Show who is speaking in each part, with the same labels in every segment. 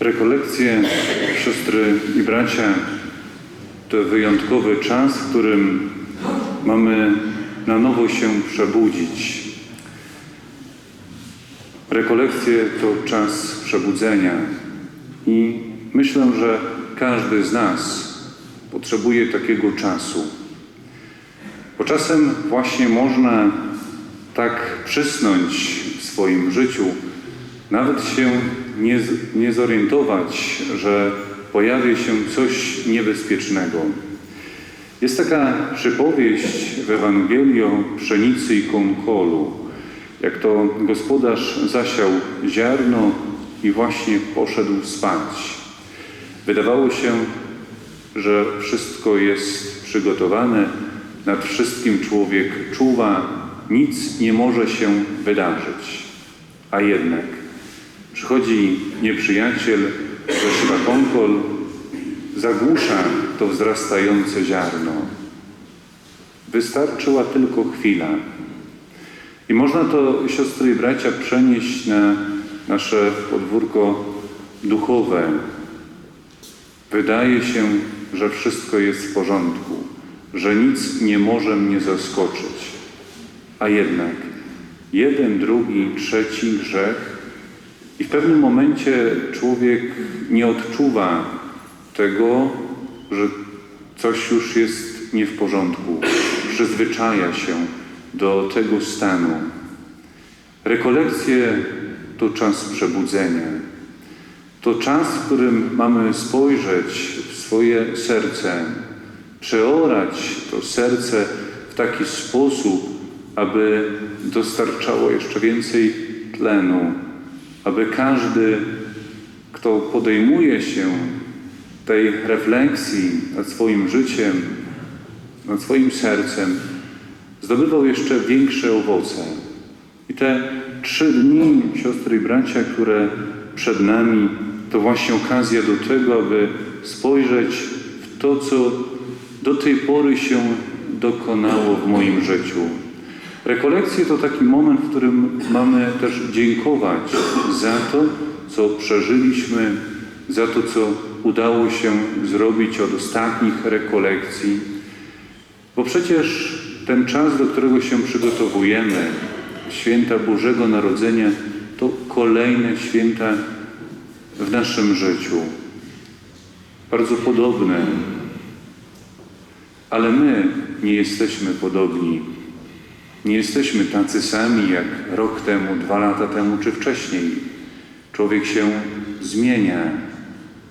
Speaker 1: Rekolekcje, siostry i bracia, to wyjątkowy czas, w którym mamy na nowo się przebudzić. Rekolekcje to czas przebudzenia i myślę, że każdy z nas potrzebuje takiego czasu. Bo czasem właśnie można tak przysnąć w swoim życiu, nawet się nie, nie zorientować, że pojawi się coś niebezpiecznego. Jest taka przypowieść w Ewangelii o pszenicy i konkolu, jak to gospodarz zasiał ziarno i właśnie poszedł spać. Wydawało się, że wszystko jest przygotowane, nad wszystkim człowiek czuwa, nic nie może się wydarzyć. A jednak przychodzi nieprzyjaciel, zaszywa konkol, zagłusza to wzrastające ziarno. Wystarczyła tylko chwila. I można to, siostry i bracia, przenieść na nasze podwórko duchowe. Wydaje się, że wszystko jest w porządku, że nic nie może mnie zaskoczyć. A jednak jeden, drugi, trzeci grzech i w pewnym momencie człowiek nie odczuwa tego, że coś już jest nie w porządku. Przyzwyczaja się do tego stanu. Rekolekcje to czas przebudzenia. To czas, w którym mamy spojrzeć w swoje serce, przeorać to serce w taki sposób, aby dostarczało jeszcze więcej tlenu, aby każdy, kto podejmuje się tej refleksji nad swoim życiem, nad swoim sercem, zdobywał jeszcze większe owoce. I te trzy dni, siostry i bracia, które przed nami, to właśnie okazja do tego, aby spojrzeć w to, co do tej pory się dokonało w moim życiu. Rekolekcje to taki moment, w którym mamy też dziękować za to, co przeżyliśmy, za to, co udało się zrobić od ostatnich rekolekcji. Bo przecież ten czas, do którego się przygotowujemy, święta Bożego Narodzenia, to kolejne święta w naszym życiu. Bardzo podobne. Ale my nie jesteśmy podobni. Nie jesteśmy tacy sami jak rok temu, dwa lata temu czy wcześniej. Człowiek się zmienia.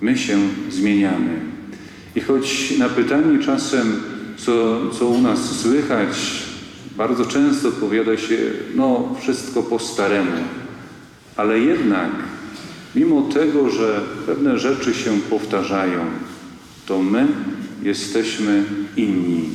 Speaker 1: My się zmieniamy. I choć na pytanie czasem, co, co u nas słychać, bardzo często odpowiada się, no wszystko po staremu. Ale jednak, mimo tego, że pewne rzeczy się powtarzają, to my jesteśmy inni.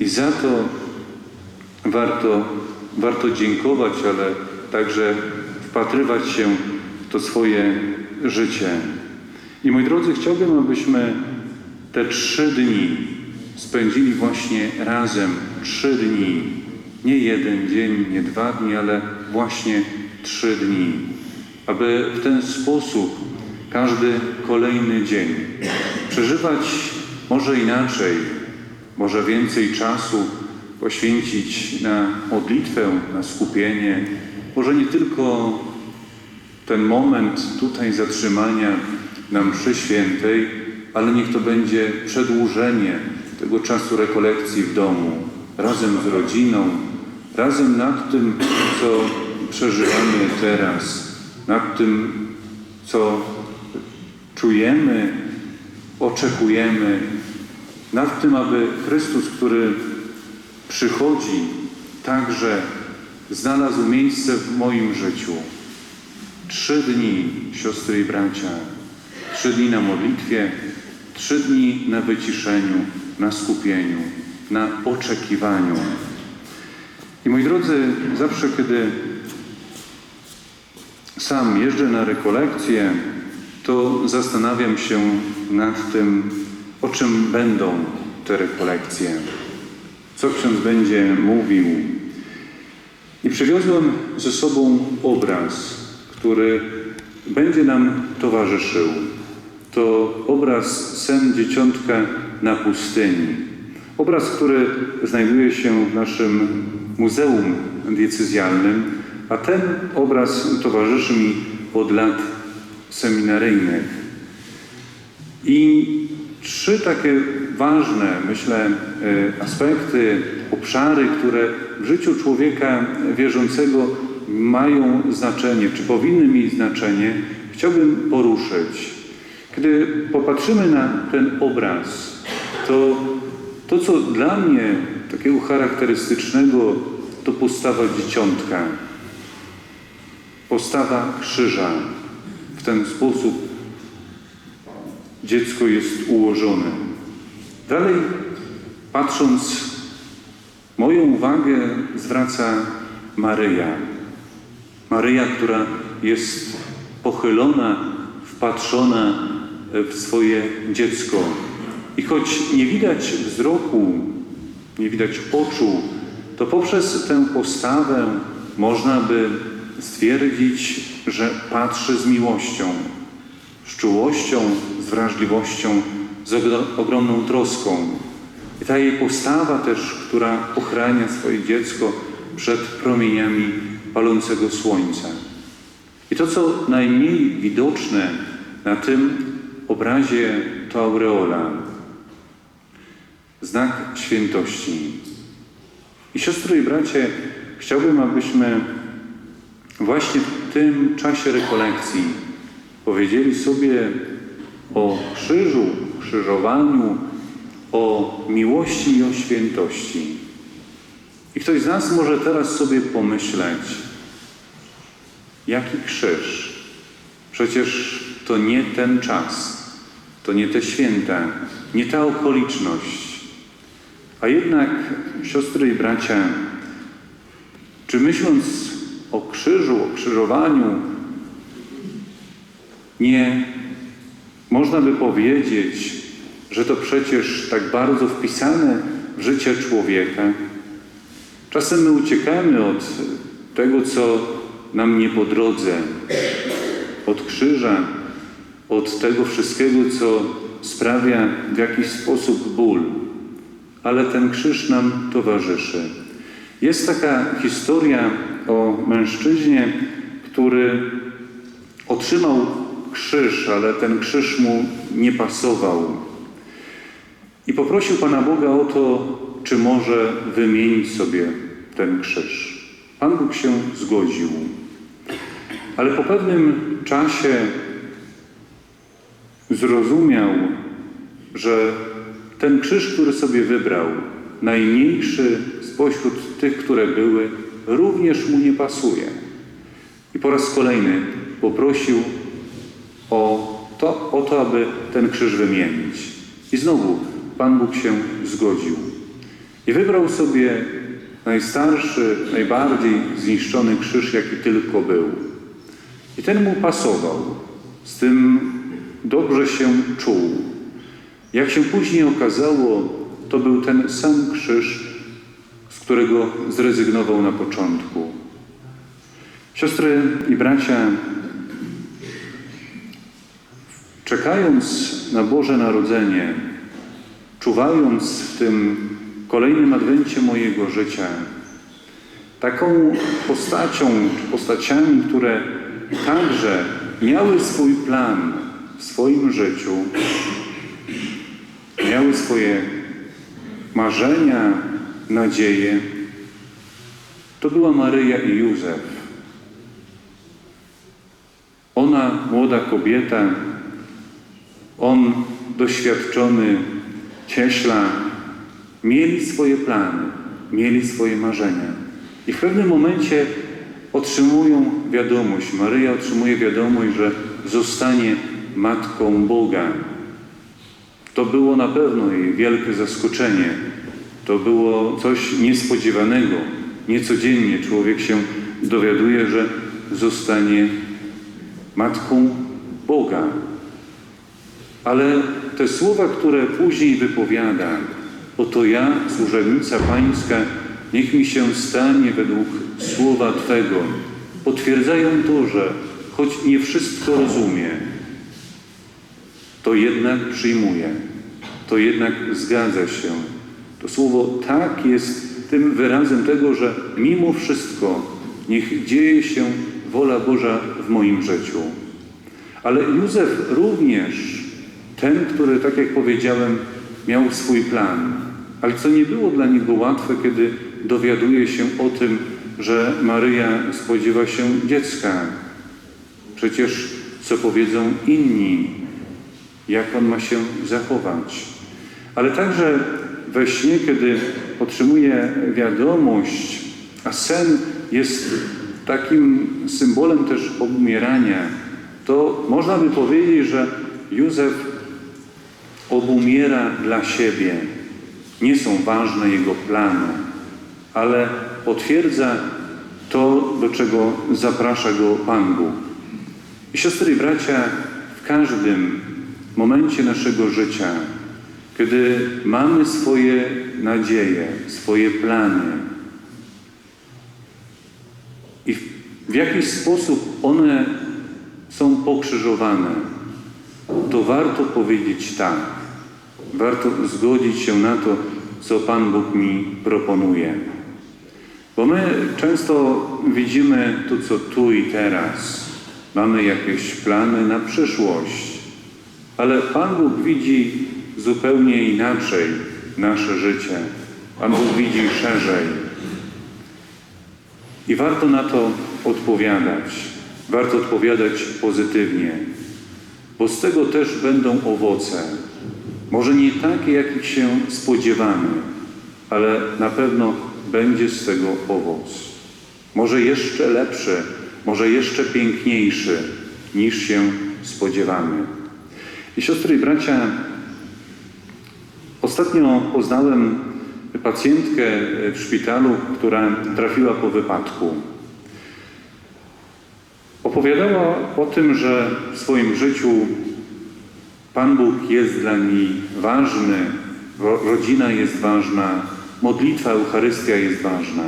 Speaker 1: I za to warto, warto dziękować, ale także wpatrywać się w to swoje życie. I moi drodzy, chciałbym, abyśmy te trzy dni spędzili właśnie razem. Trzy dni. Nie jeden dzień, nie dwa dni, ale właśnie trzy dni. Aby w ten sposób każdy kolejny dzień przeżywać może inaczej, może więcej czasu poświęcić na modlitwę, na skupienie, może nie tylko ten moment tutaj zatrzymania na mszy świętej, ale niech to będzie przedłużenie tego czasu rekolekcji w domu, razem z rodziną, razem nad tym, co przeżywamy teraz, nad tym, co czujemy, oczekujemy, nad tym, aby Chrystus, który przychodzi, także znalazł miejsce w moim życiu. Trzy dni, siostry i bracia, trzy dni na modlitwie, trzy dni na wyciszeniu, na skupieniu, na oczekiwaniu. I moi drodzy, zawsze kiedy sam jeżdżę na rekolekcje, to zastanawiam się nad tym, o czym będą te rekolekcje, co ksiądz będzie mówił. I przywiozłem ze sobą obraz, który będzie nam towarzyszył. To obraz sen dzieciątka na pustyni. Obraz, który znajduje się w naszym muzeum diecezjalnym, a ten obraz towarzyszy mi od lat seminaryjnych. I trzy takie ważne, myślę, e, aspekty, obszary, które w życiu człowieka wierzącego mają znaczenie, czy powinny mieć znaczenie, chciałbym poruszyć. Kiedy popatrzymy na ten obraz, to to, co dla mnie takiego charakterystycznego, to postawa dzieciątka, postawa krzyża. W ten sposób dziecko jest ułożone. Dalej, patrząc, moją uwagę zwraca Maryja. Maryja, która jest pochylona, wpatrzona w swoje dziecko. I choć nie widać wzroku, nie widać oczu, to poprzez tę postawę można by stwierdzić, że patrzy z miłością, z czułością, z wrażliwością, z ogro- ogromną troską. I ta jej postawa też, która ochrania swoje dziecko przed promieniami palącego słońca. I to, co najmniej widoczne na tym obrazie, to aureola, znak świętości. I siostry i bracie, chciałbym, abyśmy właśnie w tym czasie rekolekcji powiedzieli sobie o krzyżu, krzyżowaniu, o miłości i o świętości. I ktoś z nas może teraz sobie pomyśleć, jaki krzyż? Przecież to nie ten czas, to nie te święta, nie ta okoliczność. A jednak, siostry i bracia, czy myśląc o krzyżu, o krzyżowaniu, nie można by powiedzieć, że to przecież tak bardzo wpisane w życie człowieka? Czasem my uciekamy od tego, co nam nie po drodze, od krzyża, od tego wszystkiego, co sprawia w jakiś sposób ból, ale ten krzyż nam towarzyszy. Jest taka historia o mężczyźnie, który otrzymał krzyż, ale ten krzyż mu nie pasował. I poprosił Pana Boga o to, czy może wymienić sobie ten krzyż. Pan Bóg się zgodził. Ale po pewnym czasie zrozumiał, że ten krzyż, który sobie wybrał, najmniejszy spośród tych, które były, również mu nie pasuje. I po raz kolejny poprosił o to, o to, aby ten krzyż wymienić. I znowu Pan Bóg się zgodził. I wybrał sobie najstarszy, najbardziej zniszczony krzyż, jaki tylko był. I ten mu pasował. Z tym dobrze się czuł. Jak się później okazało, to był ten sam krzyż, z którego zrezygnował na początku. Siostry i bracia, czekając na Boże Narodzenie, czuwając w tym kolejnym adwencie mojego życia, taką postacią, czy postaciami, które także miały swój plan w swoim życiu, miały swoje marzenia, nadzieje, to była Maryja i Józef. Ona, młoda kobieta, on, doświadczony cieśla, mieli swoje plany, mieli swoje marzenia. I w pewnym momencie otrzymują wiadomość, Maryja otrzymuje wiadomość, że zostanie Matką Boga. To było na pewno jej wielkie zaskoczenie. To było coś niespodziewanego. Niecodziennie człowiek się dowiaduje, że zostanie Matką Boga. Ale te słowa, które później wypowiada, oto ja, służebnica Pańska, niech mi się stanie według słowa Twego, potwierdzają to, że choć nie wszystko rozumie, to jednak przyjmuje, to jednak zgadza się. To słowo tak jest tym wyrazem tego, że mimo wszystko niech dzieje się wola Boża w moim życiu. Ale Józef również, ten, który, tak jak powiedziałem, miał swój plan, ale co nie było dla niego łatwe, kiedy dowiaduje się o tym, że Maryja spodziewa się dziecka. Przecież co powiedzą inni, jak on ma się zachować. Ale także we śnie, kiedy otrzymuje wiadomość, a sen jest takim symbolem też obumierania, to można by powiedzieć, że Józef obumiera dla siebie. Nie są ważne jego plany, ale potwierdza to, do czego zaprasza go Pan Bóg. I siostry i bracia, w każdym momencie naszego życia, kiedy mamy swoje nadzieje, swoje plany i w jakiś sposób one są pokrzyżowane, to warto powiedzieć tak. Warto zgodzić się na to, co Pan Bóg mi proponuje. Bo my często widzimy to, co tu i teraz. Mamy jakieś plany na przyszłość, ale Pan Bóg widzi zupełnie inaczej nasze życie. Pan Bóg widzi szerzej. I warto na to odpowiadać. Warto odpowiadać pozytywnie, bo z tego też będą owoce. Może nie takie, jakich się spodziewamy, ale na pewno będzie z tego owoc. Może jeszcze lepszy, może jeszcze piękniejszy niż się spodziewamy. I siostry i bracia, ostatnio poznałem pacjentkę w szpitalu, która trafiła po wypadku. Opowiadała o tym, że w swoim życiu Pan Bóg jest dla niej ważny, rodzina jest ważna, modlitwa, Eucharystia jest ważna.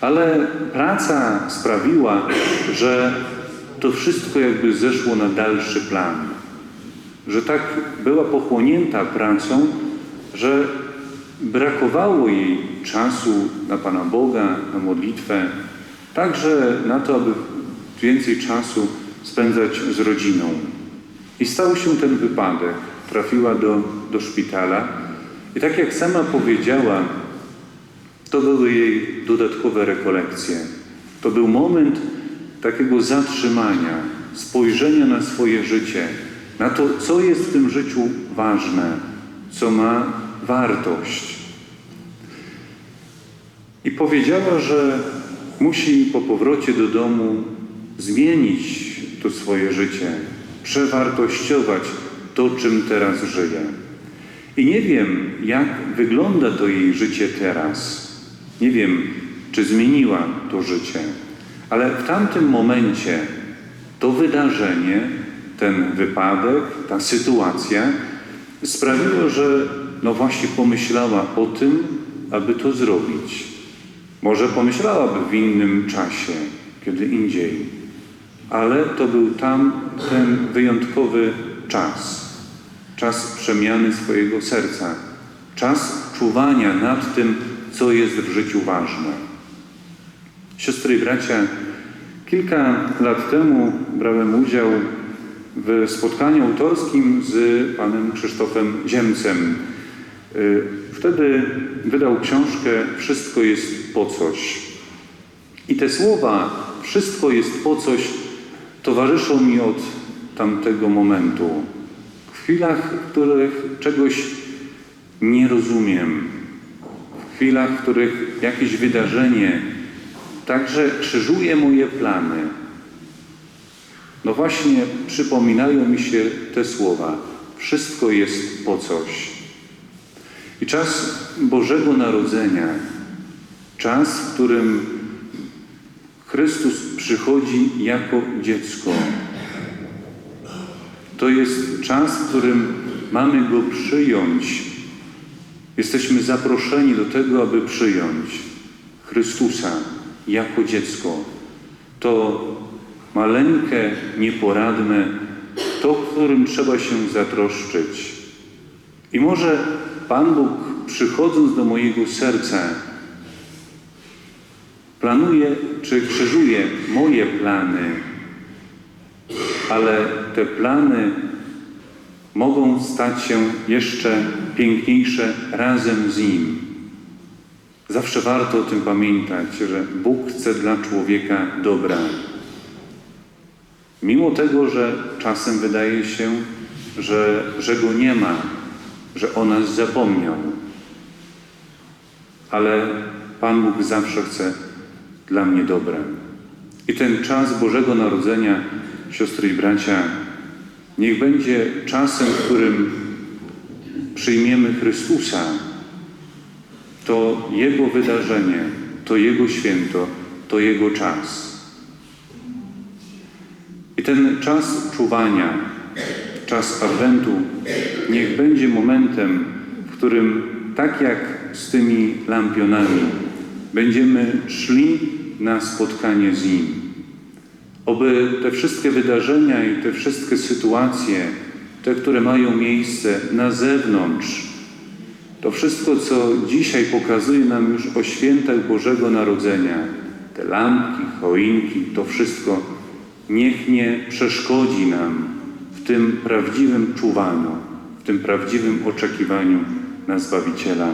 Speaker 1: Ale praca sprawiła, że to wszystko jakby zeszło na dalszy plan. Że tak była pochłonięta pracą, że brakowało jej czasu na Pana Boga, na modlitwę, także na to, aby więcej czasu spędzać z rodziną. I stał się ten wypadek. Trafiła do, do szpitala i tak jak sama powiedziała, to były jej dodatkowe rekolekcje. To był moment takiego zatrzymania, spojrzenia na swoje życie, na to, co jest w tym życiu ważne, co ma wartość. I powiedziała, że musi po powrocie do domu zmienić to swoje życie, przewartościować to, czym teraz żyje. I nie wiem, jak wygląda to jej życie teraz. Nie wiem, czy zmieniła to życie, ale w tamtym momencie to wydarzenie, ten wypadek, ta sytuacja sprawiło, że no właśnie pomyślała o tym, aby to zrobić. Może pomyślałaby w innym czasie, kiedy indziej, ale to był tam ten wyjątkowy czas. Czas przemiany swojego serca, czas czuwania nad tym, co jest w życiu ważne. Siostry i bracia, kilka lat temu brałem udział w spotkaniu autorskim z panem Krzysztofem Ziemcem. Y, wtedy wydał książkę Wszystko jest po coś. I te słowa, wszystko jest po coś, towarzyszą mi od tamtego momentu. W chwilach, w których czegoś nie rozumiem, w chwilach, w których jakieś wydarzenie także krzyżuje moje plany, no właśnie przypominają mi się te słowa. Wszystko jest po coś. I czas Bożego Narodzenia, czas, w którym Chrystus przychodzi jako dziecko. To jest czas, w którym mamy Go przyjąć. Jesteśmy zaproszeni do tego, aby przyjąć Chrystusa jako dziecko. To maleńkie, nieporadne, to, którym trzeba się zatroszczyć. I może Pan Bóg, przychodząc do mojego serca, planuje czy krzyżuje moje plany, ale te plany mogą stać się jeszcze piękniejsze razem z Nim. Zawsze warto o tym pamiętać, że Bóg chce dla człowieka dobra. Mimo tego, że czasem wydaje się, że, że Go nie ma, że o nas zapomniał. Ale Pan Bóg zawsze chce dla mnie dobre. I ten czas Bożego Narodzenia, siostry i bracia, niech będzie czasem, w którym przyjmiemy Chrystusa. To Jego wydarzenie, to Jego święto, to Jego czas. I ten czas czuwania, czas Adwentu, niech będzie momentem, w którym tak jak z tymi lampionami, będziemy szli na spotkanie z Nim. Oby te wszystkie wydarzenia i te wszystkie sytuacje, te, które mają miejsce na zewnątrz, to wszystko, co dzisiaj pokazuje nam już o świętach Bożego Narodzenia, te lampki, choinki, to wszystko, niech nie przeszkodzi nam w tym prawdziwym czuwaniu, w tym prawdziwym oczekiwaniu na Zbawiciela.